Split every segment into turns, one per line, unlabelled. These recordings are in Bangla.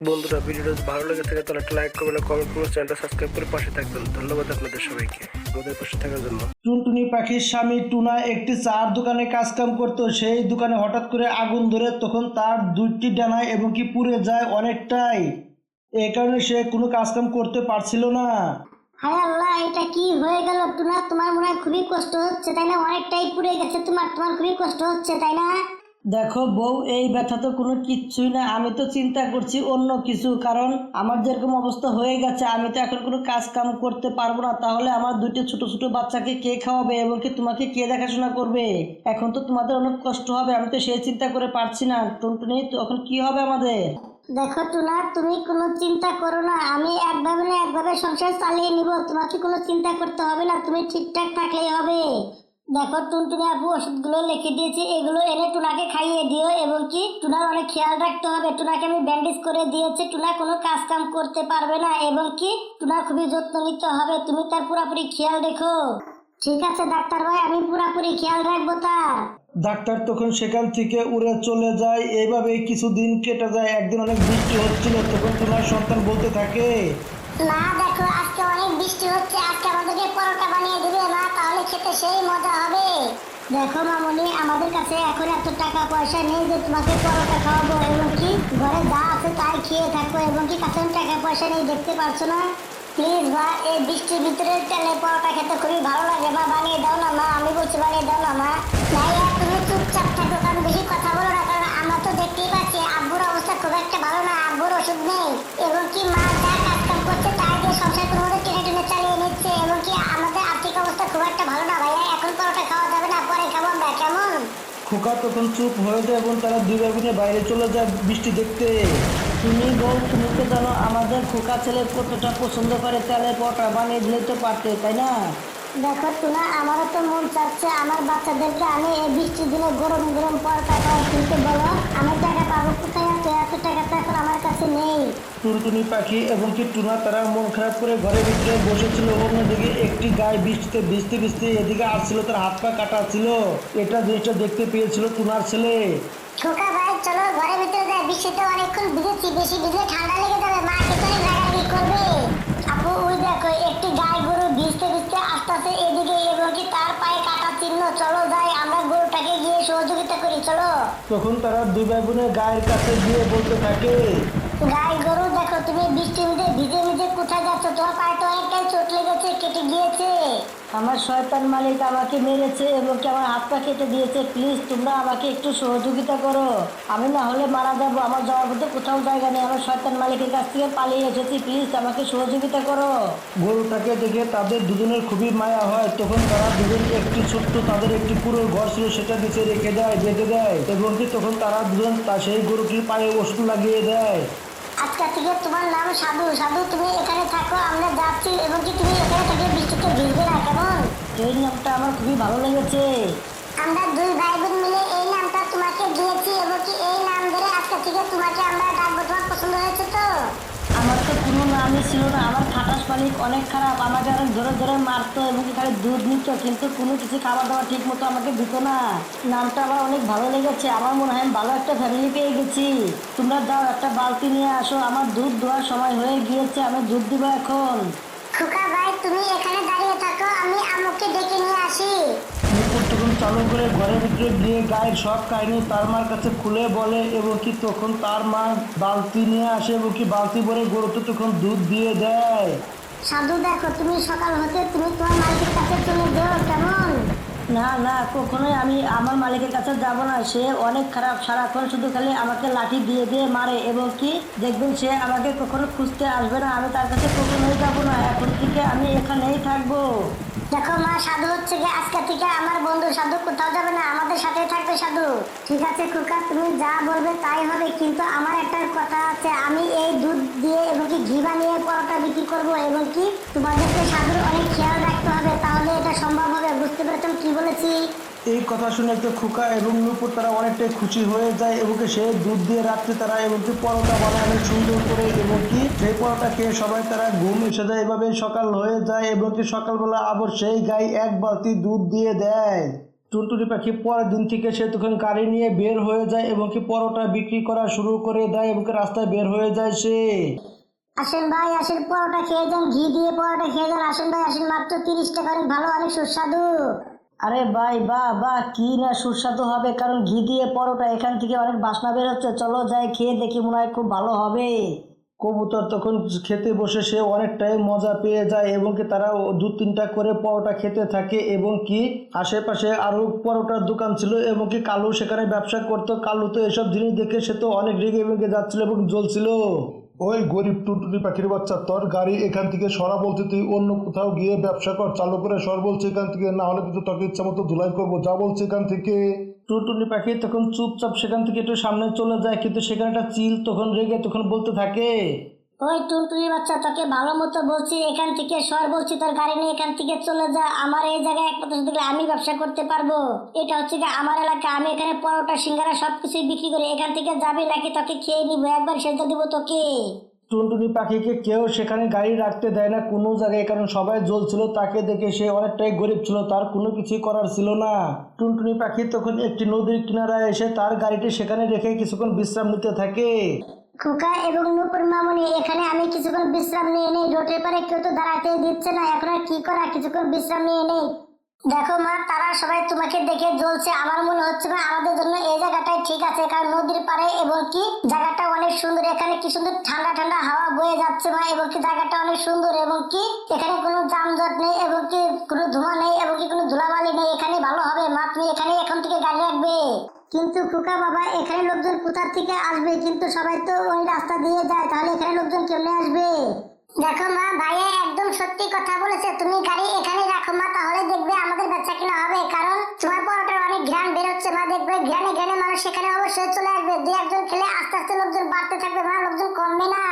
বন্ধুরা ভিডিওটা যদি ভালো লেগে থাকে তাহলে একটা লাইক করবেন কমেন্ট করবেন চ্যানেলটা সাবস্ক্রাইব করে পাশে থাকবেন। ধন্যবাদ আপনাদের সবাইকে। আমাদের পাশে থাকার জন্য।
টুনটুনি পাখির স্বামী টুনা একটি চার দোকানে কাজকাম করতো। সেই দোকানে হঠাৎ করে আগুন ধরে তখন তার দুইটি ডানায় এবং কি পুড়ে যায় অনেকটাই। এই কারণে সে কোনো কাজকাম করতে পারছিল না।
হায় আল্লাহ এটা কি হয়ে গেল টুনা? তোমার মনে হয় খুবই কষ্ট হচ্ছে তাই না? অনেকটাই পুড়ে গেছে তোমার তোমার খুবই কষ্ট হচ্ছে তাই না?
দেখো, বউ, এই ব্যথা তো কোনো কিচ্ছুই না। আমি তো চিন্তা করছি অন্য কিছু, কারণ আমার যেরকম অবস্থা হয়ে গেছে, আমি তো এখন কোনো কাজ কাম করতে পারব না। তাহলে আমার দুইটা ছোট ছোট বাচ্চাকে কে খাওয়াবে এবং কি তোমাকে কে দেখাশোনা করবে? এখন তো তোমাদের অনেক কষ্ট হবে, আমি তো সেই চিন্তা করে পারছি না। টুনটুনি তখন কি হবে আমাদের?
দেখো, টুনা, তুমি কোনো চিন্তা করো না। আমি একভাবে না একভাবে সংসার চালিয়ে নিব। তোমাকে কোনো চিন্তা করতে হবে না, তুমি ঠিকঠাক থাকলেই হবে। দেখো টুনটুনি আপু ওষুধগুলো লিখে দিয়েছি, এগুলো এনে টুনাকে খাইয়ে দিও এবং কি টুনার অনেক খেয়াল রাখতে হবে। টুনাকে আমি ব্যান্ডেজ করে দিয়েছি, টুনা কোনো কাজ কাম করতে পারবে না এবং কি টুনার খুবই যত্ন নিতে হবে। তুমি তার পুরোপুরি খেয়াল রেখো। ঠিক আছে, ডাক্তার ভাই, আমি পুরোপুরি খেয়াল রাখব তার।
ডাক্তার তখন সেখান থেকে উড়ে চলে যায়। এইভাবে কিছুদিন কেটে যায়। একদিন অনেক বৃষ্টি হচ্ছিল, তখন তোমার সন্তান বলতে থাকে
মা, দেখো, আজকে অনেক বৃষ্টি হচ্ছে, আজকে আমাদেরকে পরোটা বানিয়ে দিবে মা, তাহলে খেতে সেই মজা হবে। দেখো মামনি, আমাদের কাছে এখন এত টাকা পয়সা নেই যে তোমাকে পরোটা খাওয়াবো, এবং কি ঘরে যা আছে তাই খেয়ে থাকো, এবং কি কাছে টাকা পয়সা নেই, দেখতে পারছ না? প্লিজ মা, এই বৃষ্টির ভিতরে তেলে পরোটা খেতে খুবই ভালো লাগে। মা, বানিয়ে দাও না মা, আমি বলছি বানিয়ে দাও না মা। ভাইয়া তুমি চুপচাপ থাকো, কারণ বেশি কথা বলো না, কারণ আমরা তো দেখতেই পাচ্ছি, আব্বুর অবস্থা খুব একটা ভালো না, আব্বুর ওষুধ নেই, এবং কি মা
খোকা তখন চুপ হয়ে যায় এবং তারা দুই ভাই বোনে বাইরে চলে যায় বৃষ্টি দেখতে। তুমি বউ তুমি তো জানো আমাদের খোকা ছেলে কতটা পছন্দ করে তেলের পটা বানিয়ে দিলে তো পারতে তাই না?
দেখো টুনা আমারও তো মন চাচ্ছে আমার বাচ্চাদেরকে আমি এই বৃষ্টির দিনে গরম গরম পরোটা খাওয়া কিন্তু বলো আমি টাকা পাবো কোথায় আছে এত টাকা তো এখন আমার কাছে নেই।
টুনটুনি পাখি এবং কি টুনা তারা মন খারাপ করে ঘরের ভিতরে বসেছিল অন্যদিকে একটি গায়ে বৃষ্টিতে ভিজতে ভিজতে এদিকে আসছিল তার হাত পা কাটা ছিল। এটা জিনিসটা দেখতে পেয়েছিল টুনার ছেলে।
ছোকা ভাই চলো ঘরের ভিতরে যাই বৃষ্টিতে অনেকক্ষণ ভিজেছি বেশি ভিজলে ঠান্ডা লেগে যাবে মা কিন্তু অনেক রাগারাগি করবে। আপু ওই দেখো একটি গায়ে গরু ভিজতে ভিজতে আসতেছে এদিকে এবং কি তার পায়ে কাটা চিহ্ন। চলো যাই আমরা গরুটাকে গিয়ে সহযোগিতা করি চলো।
তখন তারা দুই ভাই বোনের গায়ের কাছে গিয়ে বলতে থাকে
গাই গরু, দেখো তুমি বৃষ্টির মধ্যে ভিজে ভিজে কোথায় যাচ্ছ? তোমার পায়ে তো অনেকটাই চোট লেগেছে, কেটে গিয়েছে।
আমার শয়তান মালিক আমাকে মেরেছে এবং কি আমার হাত পা কেটে দিয়েছে। প্লিজ তোমরা আমাকে একটু সহযোগিতা করো। আমি না হলে মারা যাব, আমার যাওয়ার মধ্যে কোথাও জায়গা নেই। আমার শয়তান মালিকের কাছ থেকে পালিয়ে এসেছি, প্লিজ আমাকে সহযোগিতা করো। গরুটাকে দেখে তাদের দুজনের খুবই মায়া হয়। তখন তারা দুজন একটি ছোট্ট, তাদের একটি পুরো ঘর ছিল, সেটা নিচে রেখে দেয়, বেঁধে দেয়। এবং কি তখন তারা দুজন সেই গরুটির পায়ে ওষুধ লাগিয়ে দেয়।
আজকে থেকে তোমার নাম সাধু। সাধু তুমি এখানে থাকো আমরা যাচ্ছি। এবং কি তুমি এখানে থেকে বৃষ্টিতে ভিজবে না কেমন?
এই নামটা আমার খুবই ভালো লেগেছে।
আমরা দুই ভাই বোন মিলে এই নামটা তোমাকে দিয়েছি এবং কি এই নাম ধরে আজকে থেকে তোমাকে আমরা ডাকবো তোমার পছন্দ হয়েছে তো
আমার নামই ছিল না, আমার খাটাস মালিক অনেক খারাপ, আমাকে অনেক ধরে ধরে মারতো এবং খালি দুধ নিত, কিন্তু কোনো কিছু খাবার দাবার ঠিক মতো আমাকে দিত না। নামটা আমার অনেক ভালো লেগেছে, আমার মনে হয় ভালো একটা ফ্যামিলি পেয়ে গেছি। তোমরা দাও, একটা বালতি নিয়ে আসো, আমার দুধ দেওয়ার সময় হয়ে গিয়েছে, আমি দুধ দিব এখন।
খুকা ভাই, তুমি এখানে দাঁড়িয়ে থাকো, আমি আম্মুকে ডেকে নিয়ে আসি।
তখন চালু করে ঘরের ভিতরে গিয়ে গায়ের সব কাহিনী তার মার কাছে খুলে বলে এবং কি তখন তার মা বালতি নিয়ে আসে এবং কি বালতি ভরে গরুতে তখন দুধ দিয়ে দেয়।
সাধু দেখো তুমি সকাল হতে তুমি তোমার মালিকের কাছে চলে যেও কেমন?
না না কখনোই আমি আমার মালিকের কাছে যাব না। সে অনেক খারাপ সারাক্ষণ শুধু খালি আমাকে লাঠি দিয়ে দিয়ে মারে এবং কি দেখবেন সে আমাকে কখনো খুঁজতে আসবে না। আমি তার কাছে কখনোই যাব না। এখন থেকে আমি এখানেই থাকব।
দেখো মা, সাধু হচ্ছে গিয়ে আজকে থেকে আমার বন্ধু। সাধু কোথাও যাবে না, আমাদের সাথে থাকবে সাধু। ঠিক আছে খোকা, তুমি যা বলবে তাই হবে, কিন্তু আমার একটা কথা আছে, আমি এই দুধ দিয়ে এবং কি ঘি বানিয়ে পরোটা বিক্রি করব এবং কি তোমাদেরকে সাধুর অনেক খেয়াল রাখতে হবে তাহলে এটা সম্ভব হবে বুঝতে পেরেছেন কি বলেছি
এই কথা শুনে তো খোকা এবং নূপুর তারা অনেকটাই খুশি হয়ে যায় এবং সে দুধ দিয়ে রাত্রে তারা এবং কি পরোটা বানায় অনেক সুন্দর করে এবং কি সেই পরোটা খেয়ে সবাই তারা ঘুম এসে যায়। এভাবে সকাল হয়ে যায় এবং কি সকালবেলা আবার সেই গাই এক বালতি দুধ দিয়ে দেয়। টুনটুনি পাখি পরের দিন থেকে সে তখন গাড়ি নিয়ে বের হয়ে যায় এবং কি পরোটা বিক্রি করা শুরু করে দেয় এবং কি রাস্তায় বের হয়ে যায় সে।
আসেন ভাই, আসেন পরোটা খেয়ে যান, ঘি দিয়ে পরোটা খেয়ে যান। আসেন ভাই, আসেন মাত্র তিরিশ টাকা ভালো অনেক সুস্বাদু।
আরে ভাই বাহ বাহ কি না সুস্বাদু হবে? কারণ ঘি দিয়ে পরোটা এখান থেকে অনেক বাসনা বের হচ্ছে চলো যাই, খেয়ে দেখি, মনে হয় খুব ভালো হবে।
কবুতর তখন খেতে বসে সে অনেকটাই মজা পেয়ে যায় এবং কি তারা দু তিনটা করে পরোটা খেতে থাকে এবং কি আশেপাশে আরও পরোটার দোকান ছিল এবং কি কালু সেখানে ব্যবসা করতো। কালু তো এসব জিনিস দেখে সে তো অনেক রেগে বেগে যাচ্ছিল এবং জ্বলছিল।
ওই গরিব টুনটুনি পাখির বাচ্চা, তোর গাড়ি এখান থেকে সরা বলছে তুই, অন্য কোথাও গিয়ে ব্যবসা কর, চালু করে সর বলছে এখান থেকে, না হলে কিন্তু তোকে ইচ্ছা মতো ধুলাই করব, যা বলছে এখান থেকে।
টুনটুনি পাখি তখন চুপচাপ সেখান থেকে একটু সামনে চলে যায়, কিন্তু সেখানে একটা চিল তখন রেগে তখন বলতে থাকে
ওই টুনটুনি বাচ্চা, তোকে ভালো মতো বলছি, এখান থেকে সর বলছি তোর গাড়ি নিয়ে, এখান থেকে চলে যা। আমার এই জায়গায় একমাত্র শুধু আমি ব্যবসা করতে পারব। এটা হচ্ছে কি আমার এলাকা। আমি এখানে পরোটা, সিঙ্গারা সবকিছুই বিক্রি করি। এখান থেকে যাবি নাকি তোকে খেয়ে নিবো? একবার সেটা দিব তোকে।
টুনটুনি পাখিকে কেউ সেখানে গাড়ি রাখতে দেয় না। কোনো জায়গায়, কারণ সবাই জ্বলছিল, তাকে দেখে সে অনেকটাই গরিব ছিল। তার কোনো কিছুই করার ছিল না। টুনটুনি পাখি তখন একটি নদীর কিনারায় এসে তার গাড়িটি সেখানে রেখে কিছুক্ষণ বিশ্রাম নিতে থাকে।
খোকা এবং নুপুর মামনি, এখানে আমি কিছুক্ষণ বিশ্রাম নিয়ে নেই। রোডের পারে কেউ তো দাঁড়াতে দিচ্ছে না। এখন আর কি করা? কিছুক্ষণ বিশ্রাম নিয়ে নেই। দেখো মা, তারা সবাই তোমাকে দেখে জ্বলছে। আমার মনে হচ্ছে না আমাদের জন্য এই জায়গাটাই ঠিক আছে। কারণ নদীর পারে এবং কি, জায়গাটা অনেক সুন্দর। এখানে কি সুন্দর ঠান্ডা ঠান্ডা হাওয়া বয়ে যাচ্ছে মা, এবং কি জায়গাটা অনেক সুন্দর। এবং কি, এখানে কোনো যানজট নেই, এবং কি কোনো ধোঁয়া নেই, এবং কি কোনো ধুলাবালি নেই। এখানে ভালো হবে মা, তুমি এখানে এখন থেকে গাড়ি রাখবে। কিন্তু ফুকা বাবা এখানে লোকজন কোথা থেকে আসবে? কিন্তু সবাই তো ওই রাস্তা দিয়ে যায় তাহলে এখানে লোকজন কেমনে আসবে? দেখো মা ভাইয়া একদম সত্যি কথা বলেছে। তুমি গাড়ি এখানে রাখো মা তাহলে দেখবে আমাদের বেচা কিনা হবে? কারণ তোমার পরোটার অনেক ঘ্রাণ বেরোচ্ছে মা দেখবে ঘ্রাণে ঘ্রাণে মানুষ সেখানে অবশ্যই চলে আসবে। দুই একজন খেলে আস্তে আস্তে লোকজন বাড়তে থাকবে মা লোকজন কমবে না।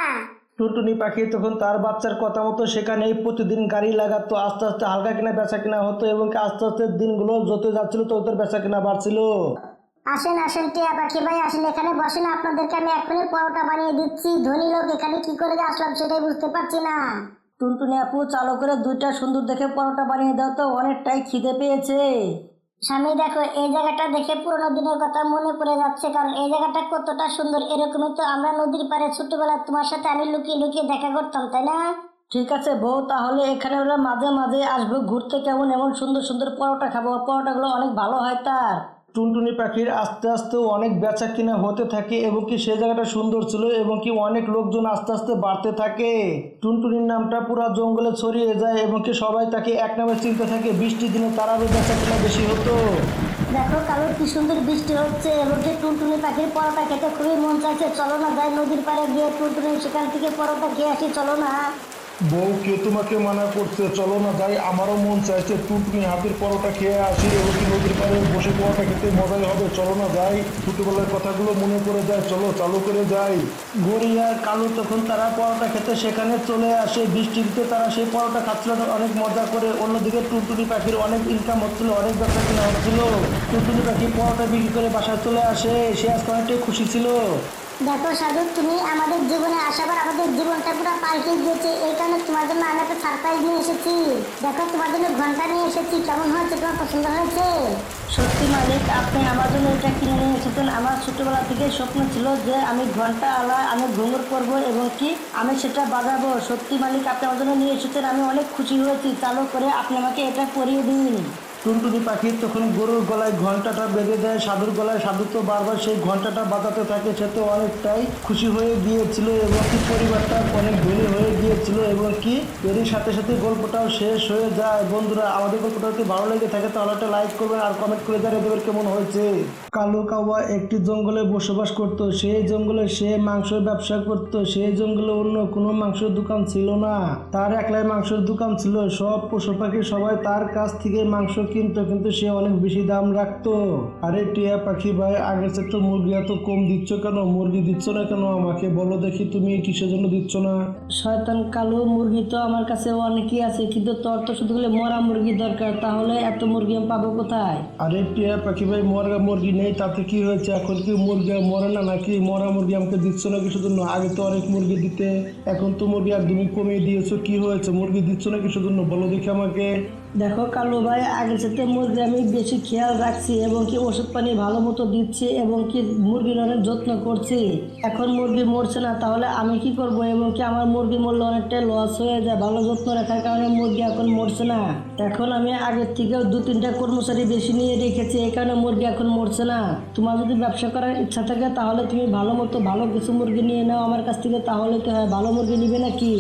টুনটুনি পাখি তখন তার বাচ্চার কথা মতো সেখানেই প্রতিদিন গাড়ি লাগাতো আস্তে আস্তে হালকা কিনা বেচা কিনা হতো এবং আস্তে আস্তে দিনগুলো যত যাচ্ছিল তত বেচা কিনা বাড়ছিল।
আসেন আসেন টিয়া পাখি ভাই আসেন এখানে বসেন। আপনাদেরকে আমি এখনই পরোটা বানিয়ে দিচ্ছি। ধনী লোক এখানে কি করে আসলাম সেটাই বুঝতে পারছি না।
টুনটুনি আপু চালু করে দুইটা সুন্দর দেখে পরোটা বানিয়ে দাও তো অনেকটাই খিদে পেয়েছে।
স্বামী দেখো এই জায়গাটা দেখে পুরোনো দিনের কথা মনে পড়ে যাচ্ছে কারণ এই জায়গাটা কতটা সুন্দর এরকমই তো আমরা নদীর পাড়ে ছোটবেলায় তোমার সাথে আমি লুকিয়ে লুকিয়ে দেখা করতাম তাই না?
ঠিক আছে বউ তাহলে এখানে ওরা মাঝে মাঝে আসব ঘুরতে কেমন এমন সুন্দর সুন্দর পরোটা খাব। পরোটাগুলো অনেক ভালো হয় তার।
টুনটুনি পাখির আস্তে আস্তে অনেক বেচা কিনা হতে থাকে এবং কি সে জায়গাটা সুন্দর ছিল এবং কি অনেক লোকজন আস্তে আস্তে বাড়তে থাকে। টুনটুনির নামটা পুরা জঙ্গলে ছড়িয়ে যায় এবং কি সবাই তাকে এক নামে চিনতে থাকে। বৃষ্টির দিনে তার আরও বেচা কিনা বেশি হতো।
দেখো কালো কি সুন্দর বৃষ্টি হচ্ছে এবং কি টুনটুনি পাখির পরোটা খেতে খুবই মন চাইছে। চলো না যাই নদীর পাড়ে গিয়ে টুনটুনি সেখান থেকে পরোটা খেয়ে আসি, চলো না।
বউ কে তোমাকে মানা করছে, চলো না যাই। আমারও মন চাইছে টুনটুনি হাতের পরোটা খেয়ে আসি এবং নদীর পাড়ে বসে পরোটা খেতে মজাই হবে? চলো না যাই। ছোটবেলার কথাগুলো মনে করে যায়, চলো চালু করে যাই।
গড়িয়া কালু তখন তারা পরোটা খেতে সেখানে চলে আসে, বৃষ্টিতে তারা সেই পরোটা খাচ্ছিল অনেক মজা করে। অন্যদিকে টুনটুনি পাখির অনেক ইনকাম হচ্ছিল, অনেক ব্যবসা কিনা হচ্ছিল। টুনটুনি পাখি পরোটা বিক্রি করে বাসায় চলে আসে, সে আজকে অনেকটাই খুশি ছিল।
দেখো সাধু, তুমি আমাদের জীবনে আসাবার আমাদের জীবনটা পুরো পাল্টে দিয়েছে। এই কারণে তোমার জন্য আমি একটা সারপ্রাইজ নিয়ে এসেছি। দেখো, তোমার জন্য ঘণ্টা নিয়ে এসেছি। কেমন হয়েছে? তোমার পছন্দ হয়েছে?
সত্যি মালিক, আপনি আমার জন্য এটা কিনে নিয়ে এসেছেন। আমার ছোটবেলা থেকে স্বপ্ন ছিল যে আমি ঘণ্টা আলা আমি ঘুঙুর করব এবং কি আমি সেটা বাজাবো। সত্যি মালিক, আপনি আমার জন্য নিয়ে এসেছেন। আমি অনেক খুশি হয়েছি। চালু করে আপনি আমাকে এটা করিয়ে দিন।
টুনটুনি পাখি তখন গরুর গলায় ঘন্টাটা বেঁধে দেয়, সাধুর গলায় সাধু তো বারবার সেই ঘন্টাটা বাজাতে থাকে, সে তো অনেকটাই খুশি হয়ে গিয়েছিল এবং কি পরিবারটা অনেক ধনী হয়ে গিয়েছিল এবং কি এরই সাথে সাথে গল্পটাও শেষ হয়ে যায়। বন্ধুরা, আমাদের গল্পটা যদি ভালো লেগে থাকে তাহলে একটা লাইক করবেন আর কমেন্ট করে জানিয়ে দেবেন কেমন হয়েছে? কালো কাওয়া একটি জঙ্গলে বসবাস করত, সেই জঙ্গলে সে মাংসের ব্যবসা করত, সেই জঙ্গলে অন্য কোনো মাংসের দোকান ছিল না। তার একলাই মাংসের দোকান ছিল, সব পশু পাখি সবাই তার কাছ থেকে মাংস কিনতো কিন্তু সে অনেক বেশি দাম রাখতো। আরে টিয়া পাখি ভাই আগের চেয়ে একটু মুরগি এত কম দিচ্ছ কেন? মুরগি দিচ্ছ না কেন? আমাকে বলো দেখি তুমি কিসের জন্য দিচ্ছ না?
শয়তান কালো মুরগি তো আমার কাছে অনেকই আছে কিন্তু তোর তো শুধু বলে মরা মুরগি দরকার তাহলে এত মুরগি আমি পাবো কোথায়?
আরে টিয়া পাখি ভাই মরা মুরগি নেই তাতে কি হয়েছে? এখন কি মুরগি মরে না নাকি মরা মুরগি আমাকে দিচ্ছ না কিছু জন্য আগে তো অনেক মুরগি দিতে এখন তো মুরগি একদমই কমিয়ে দিয়েছ কি হয়েছে? মুরগি দিচ্ছ না কিছু জন্য বলো দেখি আমাকে।
দেখো, কালু ভাই, আগের সাথে মুরগি আমি বেশি খেয়াল রাখছি এবং কি ওষুধ পানি ভালো মতো দিচ্ছি এবং কি মুরগির অনেক যত্ন করছি। এখন মুরগি মরছে না, তাহলে আমি কি করব? এবং কি আমার মুরগি মরলে অনেকটা লস হয়ে যায়, ভালো যত্ন রাখার কারণে মুরগি এখন মরছে না। এখন আমি আগের থেকেও দু তিনটা কর্মচারী বেশি নিয়ে রেখেছি, এই কারণে মুরগি এখন মরছে না। তোমার যদি ব্যবসা করার ইচ্ছা থাকে, তাহলে তুমি ভালো মতো ভালো কিছু মুরগি নিয়ে নাও আমার কাছ থেকে, তাহলে তো হয়, ভালো মুরগি নিবে নাকি?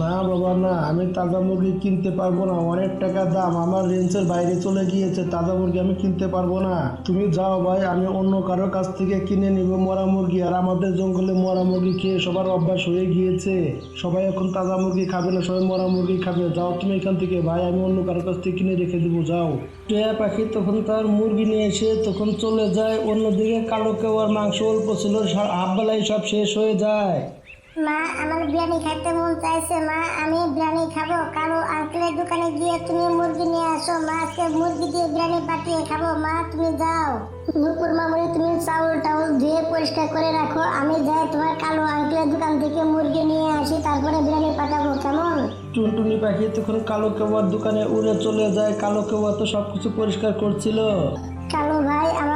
না বাবা না, আমি তাজা মুরগি কিনতে পারব না, অনেক টাকা দাম, আমার রেঞ্জের বাইরে চলে গিয়েছে, তাজা মুরগি আমি কিনতে পারব না। তুমি যাও ভাই, আমি অন্য কারোর কাছ থেকে কিনে নিব মরা মুরগি, আর আমাদের জঙ্গলে মরা মুরগি খেয়ে সবার অভ্যাস হয়ে গিয়েছে। সবাই এখন তাজা মুরগি খাবে না, সবাই মরা মুরগি খাবে। যাও তুমি এখান থেকে, ভাই, আমি অন্য কারোর কাছ থেকে কিনে রেখে দেবো, যাও। টিয়া পাখি তখন তার মুরগি নিয়ে এসে তখন চলে যায়, অন্যদিকে কালো কেউ আর মাংস অল্প ছিল হাফ বেলায় সব শেষ হয়ে যায়।
মা আমার বিরিয়ানি খাইতে মন চাইছে মা আমি বিরিয়ানি খাব। কালো আঙ্কেলের দোকানে গিয়ে তুমি মুরগি নিয়ে আসো মা আজকে মুরগি দিয়ে বিরিয়ানি পাঠিয়ে খাব। মা তুমি যাও। নুপুর মামুনি তুমি চাউল টাউল ধুয়ে পরিষ্কার করে রাখো। আমি যাই তোমার কালো আঙ্কেলের দোকান থেকে মুরগি নিয়ে আসি তারপরে বিরিয়ানি পাঠাবো। কেমন?
টুনটুনি পাখি তখন কালো কেওয়ার দোকানে উড়ে চলে যায়। কালো কেওয়া তো সবকিছু পরিষ্কার করছিল।
কালু ভাই আমার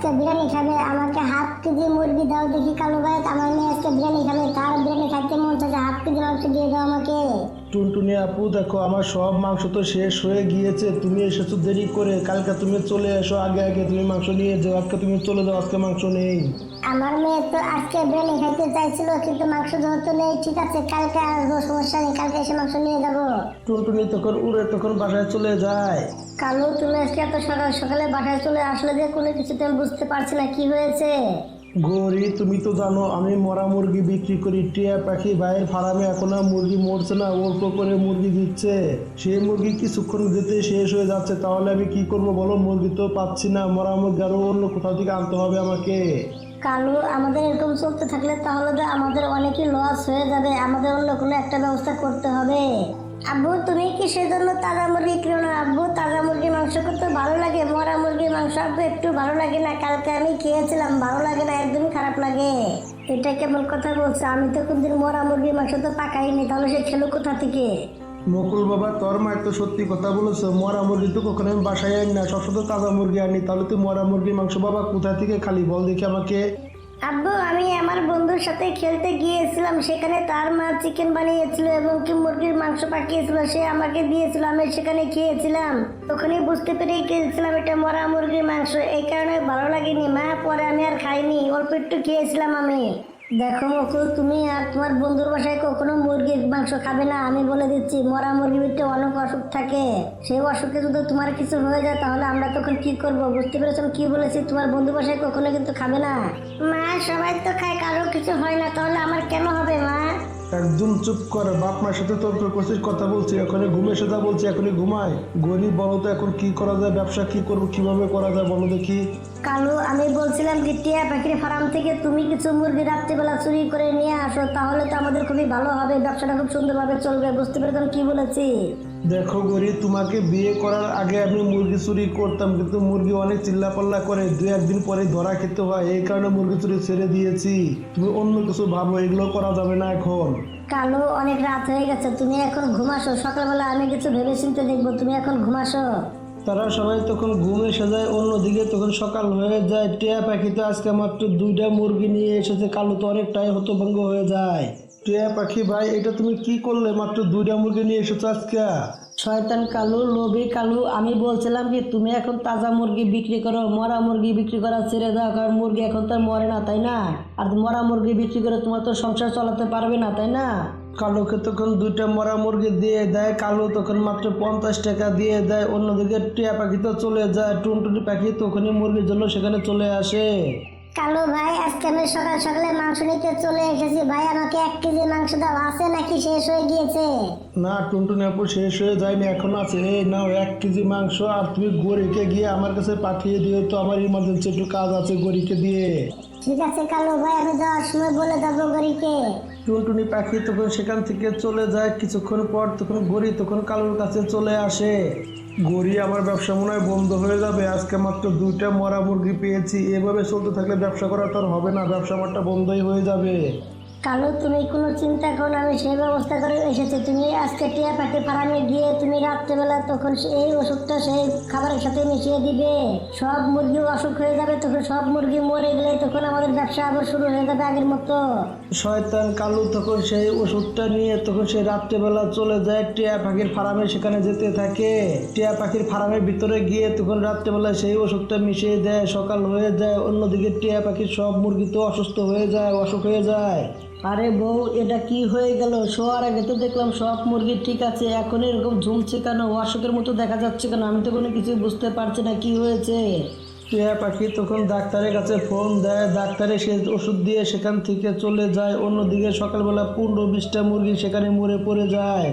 আজকে বিরিয়ানি খাবে আমাকে হাফ কেজি মুরগি দাও দেখি কালো ভাই আমার মেয়ে আজকে বিরিয়ানি খাবে তার বিরিয়ানি খাইতে মন চাইছে, হাফ কেজি মাংস দিয়ে দাও আমাকে।
টুনটুনি আপু, দেখো, আমার সব মাংস তো শেষ হয়ে গিয়েছে, তুমি এসেছ দেরি করে, কালকে তুমি চলে এসো, আগে আগে তুমি মাংস নিয়ে যাও, আজকে তুমি চলে যাও, আজকে মাংস নেই।
আমার মেয়ে তো আজকে বিরিয়ানি খাইতে চাইছিল কিন্তু মাংস যেহেতু নেই ঠিক আছে কালকে আসব সমস্যা নেই কালকে এসে মাংস নিয়ে যাব।
টুনটুনি তখন উড়ে তখন বাসায় চলে যায়।
কালু তুমি আজকে এত সকাল সকালে বাসায় চলে আসলে যে কোনো কিছুতে আমি বুঝতে পারছি না কি হয়েছে।
গৌরী তুমি তো জানো আমি মরা মুরগি বিক্রি করি টিয়া পাখি ভাইয়ের ফার্মে এখন আর মুরগি মরছে না অল্প করে মুরগি দিচ্ছে। সেই মুরগি কিছুক্ষণ দিতে শেষ হয়ে যাচ্ছে তাহলে আমি কি করব বলো? মুরগি তো পাচ্ছি না মরা মুরগি আরও অন্য কোথাও থেকে আনতে হবে আমাকে।
কালু আমাদের এরকম চলতে থাকলে তাহলে তো আমাদের অনেকই লস হয়ে যাবে। আমাদের অন্য কোনো একটা ব্যবস্থা করতে হবে। আব্বু, তুমি কি সেজন্য তাজা মুরগি কিনো না? আব্বু, তাজা মুরগির মাংস করতে ভালো লাগে? মরা মুরগির মাংস আব্বু, একটু ভালো লাগে না? কালকে আমি খেয়েছিলাম, ভালো লাগে না, একদমই খারাপ লাগে। এটা কেমন কথা বলছো। আমি তো কোনদিন মরা মুরগির মাংস তো পাকাইনি, তাহলে সে খেলো কোথা থেকে?
মকুল বাবা, তোর মায়ের তো সত্যি কথা বলেছ, মরা মুরগি তো কখনো আমি বাসায় আনি না সবসময় তাজা মুরগি আনি, তাহলে তুই মরা মুরগির মাংস বাবা কোথা থেকে খালি? বল দেখি আমাকে।
আব্বু, আমি আমার বন্ধুর সাথে খেলতে গিয়েছিলাম, সেখানে তার মা চিকেন বানিয়েছিল এবং কি মুরগির মাংস পাকিয়েছিল, সে আমাকে দিয়েছিল, আমি সেখানে খেয়েছিলাম। তখনই বুঝতে পেরে গিয়েছিলাম এটা মরা মুরগির মাংস, এই কারণে ভালো লাগেনি, মা, পরে আমি আর খাইনি, অল্প একটু খেয়েছিলাম আমি। দেখো মকুল তুমি আর তোমার বন্ধুর বাসায় কখনো মুরগির মাংস খাবে না। আমি বলে দিচ্ছি, মরা মুরগির ভিতরে অনেক অসুখ থাকে। সেই অসুখে যদি তোমার কিছু হয়ে যায়, তাহলে আমরা তখন কি করব? বুঝতে পেরেছ কি বলেছি? তোমার বন্ধুর বাসায় কখনো কিন্তু খাবে না। মা, সবাই তো খায়, কারও কিছু হয় না, তাহলে আমার কেন হবে মা?
একদম চুপ কর, বাপ মার সাথে তর্ক করছিস, কথা বলছি এখন ঘুমে সেটা বলছি এখন ঘুমায়। গরিব বলো তো, এখন কি করা যায়, ব্যবসা কি করব, কীভাবে করা যায়, বলো দেখি।
কালু, আমি বলছিলাম যে টিয়া পাখির ফার্ম থেকে তুমি কিছু মুরগি রাত্রিবেলা চুরি করে নিয়ে আসো, তাহলে তো আমাদের খুবই ভালো হবে, ব্যবসাটা খুব সুন্দরভাবে চলবে, বুঝতে পেরেছেন কি বলেছি?
দেখো গরি তোমাকে বিয়ে করার আগে আমি মুরগি চুরি করতাম কিন্তু মুরগি অনেক চিল্লাপাল্লা করে দু একদিন পরে ধরা খেতে হয় এই কারণে মুরগি চুরি ছেড়ে দিয়েছি। তুমি অন্য কিছু ভাবো এগুলো করা যাবে না এখন।
কালু অনেক রাত হয়ে গেছে তুমি এখন ঘুমাসো। সকালবেলা আমি কিছু ভেবে চিন্তে দেখব তুমি এখন ঘুমাসো।
তারা সবাই তখন ঘুম এসে যায় অন্যদিকে তখন সকাল হয়ে যায়। টিয়া পাখি তো আজকে মাত্র দুইটা মুরগি নিয়ে এসেছে কালো তো অনেকটাই হতভঙ্গ হয়ে যায়। টিয়া পাখি ভাই এটা তুমি কি করলে? মাত্র দুইটা মুরগি নিয়ে এসেছ আজকে?
শয়তান কালু লোভী কালু আমি বলছিলাম কি তুমি এখন তাজা মুরগি বিক্রি করো মরা মুরগি বিক্রি করা ছেড়ে দাও কারণ মুরগি এখন তো মরে না তাই না? আর মরা মুরগি বিক্রি করে তোমার তো সংসার চালাতে পারবে না তাই না?
কালোকে তখন দুইটা মরা মুরগি দিয়ে দেয় কালো তখন মাত্র পঞ্চাশ টাকা দিয়ে দেয় অন্যদিকে টিয়া পাখি তো চলে যায় টুনটুনি পাখি তখনই মুরগির জন্য সেখানে চলে আসে।
কালু ভাই, আজকে আমি সকাল সকালে মাংস নিতে চলে এসেছি। ভাই, আমাকে এক কেজি মাংস দাও। আছে নাকি? শেষ হয়ে গিয়েছে।
না, টুনটুনি আপু, শেষ হয়ে যায়নি, এখন আছে। এই নাও, এক কেজি মাংস। আর তুমি গরিকে গিয়ে আমার কাছে পাঠিয়ে দিও, তো আমার ইমার্জেন্সি একটু কাজ আছে গরিকে দিয়ে।
ঠিক আছে, কালো ভাই, আমি যাওয়ার সময় বলে যাব গরিকে।
টুনটুনি পাখি তখন সেখান থেকে চলে যায়। কিছুক্ষণ পর তখন গড়ি তখন কালোর কাছে চলে আসে। গড়ি আমার ব্যবসা মনে হয় বন্ধ হয়ে যাবে। আজকে মাত্র দুইটা মরা মুরগি পেয়েছি। এভাবে চলতে থাকলে ব্যবসা করা তো আর হবে না। ব্যবসা আমারটা বন্ধই হয়ে যাবে।
কালু, তুমি কোনো চিন্তা করো আমি সেই ব্যবস্থা করে এসেছি। তুমি আজকে টিয়া পাখি ফার্মে গিয়ে তুমি রাত্রেবেলা তখন এই ওষুধটা, সেই খাবারের সাথে মিশিয়ে দিবে। সব মুরগি অসুখ হয়ে যাবে, তখন সব মুরগি মরে গেলে তখন আমাদের ব্যবসা আবার শুরু হয়ে যাবে আগের মতো।
শয়তান কালু তখন সেই ওষুধটা নিয়ে তখন সে রাত্রেবেলা চলে যায় টিয়া পাখির ফার্মে, সেখানে যেতে থাকে। টিয়া পাখির ফার্মের ভিতরে গিয়ে তখন রাত্রেবেলা সেই ওষুধটা মিশিয়ে দেয়, সকাল হয়ে যায়, অন্যদিকে টিয়া পাখির সব মুরগি তো অসুস্থ হয়ে যায়, অসুখ হয়ে যায়। আরে বউ, এটা কি হয়ে গেল? শোয়ার আগে তো দেখলাম সব মুরগি ঠিক আছে, এখন এরকম ঝুমছে কেন? অসুখের মতো দেখা যাচ্ছে কেন? আমি তো কোনো কিছু বুঝতে পারছি না, কি হয়েছে? টিয়া পাখি তখন ডাক্তারের কাছে ফোন দেয়, ডাক্তারে সে ওষুধ দিয়ে সেখান থেকে চলে যায়, অন্যদিকে সকালবেলা পনেরো বিশটা মুরগি সেখানে মরে পড়ে যায়।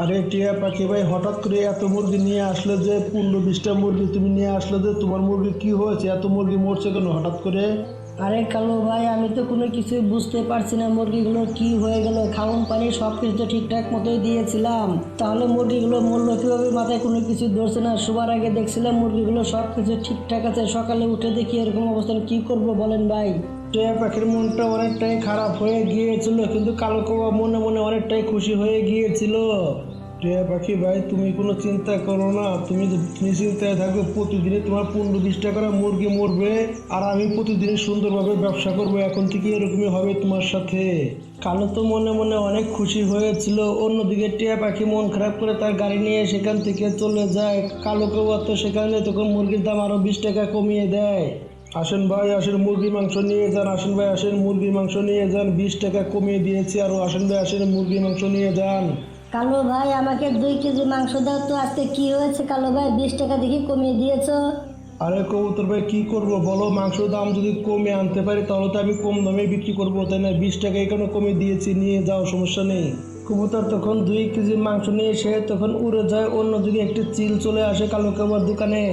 আরে টিয়া পাখি ভাই হঠাৎ করে এত মুরগি নিয়ে আসলে যে পনেরো বিশটা মুরগি তুমি নিয়ে আসলে যে তোমার মুরগি কি হয়েছে? এত মুরগি মরছে কেন হঠাৎ করে? আরে কালো ভাই আমি তো কোনো কিছু বুঝতে পারছি না মুরগিগুলো কি হয়ে গেল। খাওয়ান পানি সব কিছু তো ঠিকঠাক মতোই দিয়েছিলাম। তাহলে মুরগিগুলো মূল্য কীভাবে? মাথায় কোনো কিছু ধরছে না। শোবার আগে দেখছিলাম মুরগিগুলো সব কিছু ঠিকঠাক আছে। সকালে উঠে দেখি এরকম অবস্থা। কি করব বলেন ভাই? টিয়া পাখির মনটা অনেকটাই খারাপ হয়ে গিয়েছিল কিন্তু কালো কবা মনে মনে অনেকটাই খুশি হয়ে গিয়েছিল। টিয়া পাখি ভাই, তুমি কোনো চিন্তা করো না। তুমি নিশ্চিন্তায় থাকবে প্রতিদিনই তোমার পনেরো বিশ টাকার মুরগি মরবে, আর আমি প্রতিদিনই সুন্দরভাবে ব্যবসা করব। এখন থেকে এরকমই হবে তোমার সাথে। কালো তো মনে মনে অনেক খুশি হয়েছিল। অন্যদিকে টিয়া পাখি মন খারাপ করে তার গাড়ি নিয়ে সেখান থেকে চলে যায়। কালো কেউ তো সেখানে তখন মুরগির দাম আরও বিশ টাকা কমিয়ে দেয়। আসেন ভাই, আসেন মুরগির মাংস নিয়ে যান, আসেন ভাই, আসেন মুরগির মাংস নিয়ে যান, বিশ টাকা কমিয়ে দিয়েছি। আরও আসেন ভাই, আসেন মুরগির মাংস নিয়ে যান।
কালো ভাই, আমাকে দুই কেজি মাংস দাও তো, আজকে কি হয়েছে? কালো ভাই, বিশ টাকা দেখি কমিয়ে দিয়েছ।
আরে কবুতর ভাই, কি করব বলো? মাংস দাম যদি কমে আনতে পারি, তাহলে তো আমি কম দামে বিক্রি করব, তাই না? বিশ টাকা এখানে কমে দিয়েছি? নিয়ে যাও, সমস্যা নেই। কবুতর তখন দুই কেজি মাংস নিয়ে সে তখন উড়ে যায় অন্যদিকে একটি চিল চলে আসে কালো কাবার দোকানে।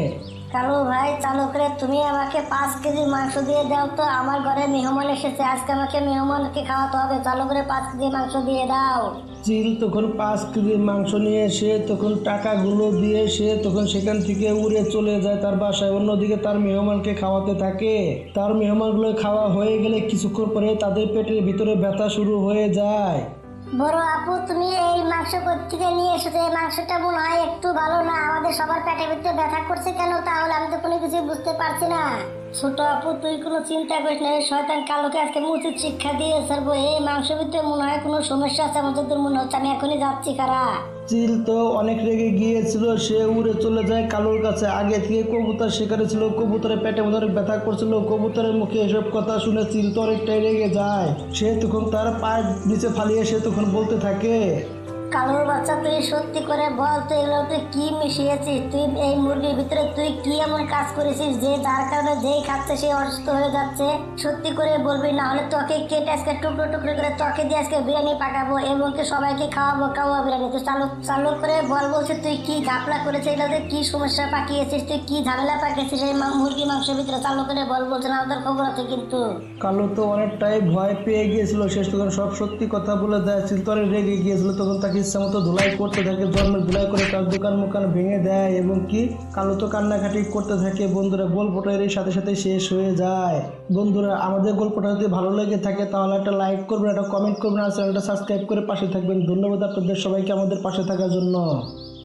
কালো ভাই চালু করে তুমি আমাকে পাঁচ কেজি মাংস দিয়ে দাও তো আমার ঘরে মেহমান এসেছে আজকে আমাকে মেহমানকে খাওয়াতে হবে চালু করে পাঁচ কেজি মাংস দিয়ে দাও।
চিল তখন পাঁচ কেজি মাংস নিয়ে সে তখন টাকাগুলো দিয়ে সে তখন সেখান থেকে উড়ে চলে যায় তার বাসায় অন্যদিকে তার মেহমানকে খাওয়াতে থাকে। তার মেহমানগুলো খাওয়া হয়ে গেলে কিছুক্ষণ পরে তাদের পেটের ভিতরে ব্যথা শুরু হয়ে যায়।
বড় আপু, তুমি এই মাংস থেকে নিয়ে এসেছ? এই মাংসটা মনে হয় একটু ভালো না। আমাদের সবার পেটের ভিতরে ব্যথা করছে কেন? তাহলে আমি তো কোনো কিছু বুঝতে পারছি না।
ছোট আপু, তুই কোনো চিন্তা করিস না শয়তান কালোকে আজকে উচিত শিক্ষা দিয়ে ছাড়বো। এই মাংস ভিতরে মনে হয় কোনো সমস্যা আছে, আমার তোর মনে হচ্ছে আমি এখনই যাচ্ছি, খারা।
চিল তো অনেক রেগে গিয়েছিল, সে উড়ে চলে যায় কালোর কাছে। আগে থেকে কবুতর শিকারে ছিল, কবুতরের পেটে মধ্যে ব্যথা করছিল, কবুতরের মুখে এসব কথা শুনে চিল তো অনেকটাই রেগে যায়। সে তখন তার পায়ের নিচে ফালিয়ে সে তখন বলতে থাকে
কালোর বাচ্চা, তুই সত্যি করে বল, তুই এগুলো তুই কি মিশিয়েছিস? তুই এই মুরগির ভিতরে তুই কি এমন কাজ করেছিস যে যার কারণে যেই খাচ্ছে সে অসুস্থ হয়ে যাচ্ছে? সত্যি করে বলবি না হলে তোকে কেটে আজকে টুকরো টুকরো করে তোকে দিয়ে আজকে বিরিয়ানি পাকাবো এবং কি সবাইকে খাওয়াবো, খাওয়া বিরিয়ানি। তুই চালু চালু করে বল বলছে, তুই কি ঘাপলা করেছিস? এটাতে কি সমস্যা পাকিয়েছিস? তুই কি ঝামেলা পাকিয়েছিস এই মুরগি মাংসের ভিতরে? চালু করে বল বলছে, না আমাদের খবর আছে কিন্তু।
কালো তো অনেকটাই ভয় পেয়ে গিয়েছিল, শেষ তখন সব সত্যি কথা বলে দেয়, চিল রেগে গিয়েছিল, তখন তাকে ইচ্ছা মতো ধুলাই করতে থাকে জন্মের ধুলাই করে তার দোকান মোকান ভেঙে দেয় এবং কি কালো তো কান্নাকাটি করতে থাকে। বন্ধুরা গল্পটা এর সাথে সাথে শেষ হয়ে যায়। বন্ধুরা, আমাদের গল্পটা যদি ভালো লেগে থাকে, তাহলে একটা লাইক করবেন, একটা কমেন্ট করবেন, আর চ্যানেলটা সাবস্ক্রাইব করে পাশে থাকবেন। ধন্যবাদ আপনাদের সবাইকে আমাদের পাশে থাকার জন্য।